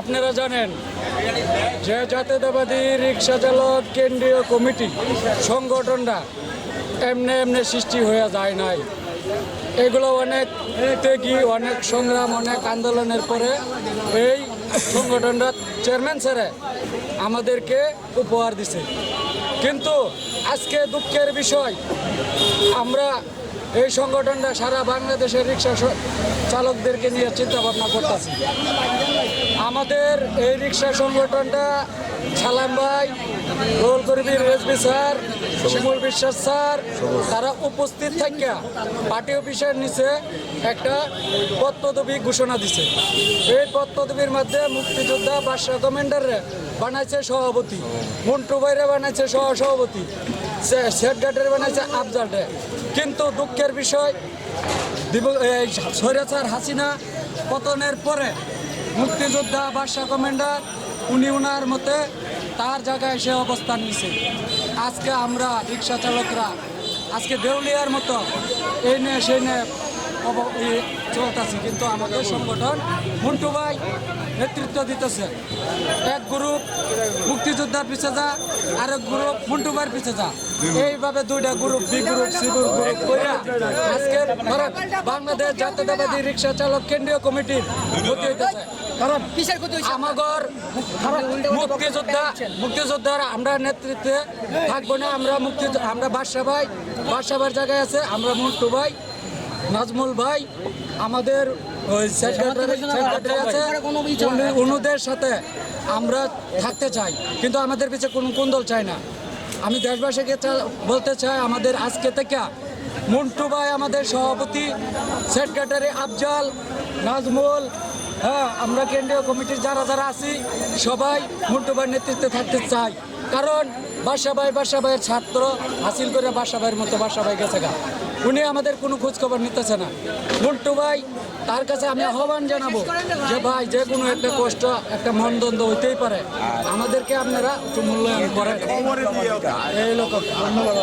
আপনারা জানেন, যে জাতীয়তাবাদী রিক্সা চালক কেন্দ্রীয় কমিটি সংগঠনটা এমনি এমনি সৃষ্টি হয়ে যায় নাই। এগুলো অনেক ত্যাগী, অনেক সংগ্রাম, অনেক আন্দোলনের পরে এই সংগঠনটা চেয়ারম্যান স্যারে আমাদেরকে উপহার দিছে। কিন্তু আজকে দুঃখের বিষয়, আমরা এই সংগঠনটা সারা বাংলাদেশের রিক্সা চালকদেরকে নিয়ে চিন্তা ভাবনা করতেছি। আমাদের এই রিক্সা সংগঠনটা সালাম ভাই, role করিবির রেসবি sir, Shimul Biswas sir, তারা উপস্থিত থাকিয়া পার্টি অফিসের নিচে একটা পত্রদবি ঘোষণা দিছে। এই পত্রদবির মধ্যে মুক্তিযোদ্ধা, বাদশাহ কমান্ডারে বানাইছে সভাপতি, মন্টু ভাইরে বানাইছে সহ সভাপতি গার্ডের বানাইছে আফজালরে কিন্তু দুঃখের বিষয় সৈরাচার হাসিনা পতনের পরে মুক্তিযোদ্ধা বাদশাহ কমান্ডার, উনি উনার মতে তার জায়গায় সে অবস্থান নিছে। আজকে আমরা রিক্সা চালকরা, আজকে দেউলিয়ার মতো এই নিয়ে সেই নিয়ে চলতেছি কিন্তু আমাদের সংগঠন মন্টু ভাই নেতৃত্ব দিতেছে। এক গ্রুপ মুক্তিযোদ্ধার পিছে যা আরেক গ্রুপ মন্টু ভাইয়ের পিছে যা। এইভাবে দুইটা group B group C group group কইরা আজকে বাংলাদেশ জাতীয়তাবাদী রিক্সা চালক কেন্দ্রীয় কমিটির ক্ষতি হইতেছে। কারণ কিসের ক্ষতি হয়েছে আমাগর মুক্তিযোদ্ধা মুক্তিযোদ্ধার আমরা নেতৃত্বে থাকব না আমরা মুক্তি আমরা বাদশা ভাই বাদশা জায়গায় আছে আমরা মন্টু ভাই। নাজমুল ভাই আমাদের অন্যদের সেক্রেটারি আছে। সাথে আমরা থাকতে চাই কিন্তু আমাদের পিছিয়ে কোনো দল চাই না। আমি দেশবাসীকে বলতে চাই আমাদের আজকে থেকে মন্টু ভাই আমাদের সভাপতি সেক্রেটারি আফজাল নাজমুল হ্যাঁ আমরা কেন্দ্রীয় কমিটির যারা যারা আছি সবাই মন্টুবার নেতৃত্বে থাকতে চাই। কারণ বাসা ভাই বাসা ভাইয়ের ছাত্র হাসিল করে বাসা ভাইয়ের মতো বাসা ভাই গেছে গা। উনি আমাদের কোনো খোঁজখবর নিতেছে না। মন্টু ভাই তার কাছে আমি আহ্বান জানাব যে ভাই যে কোনো একটা কষ্ট একটা মনদ্বন্দ্ব হইতেই পারে। আমাদেরকে আপনারা একটু মূল্যায়ন করেন। এই লোক ধন্যবাদ।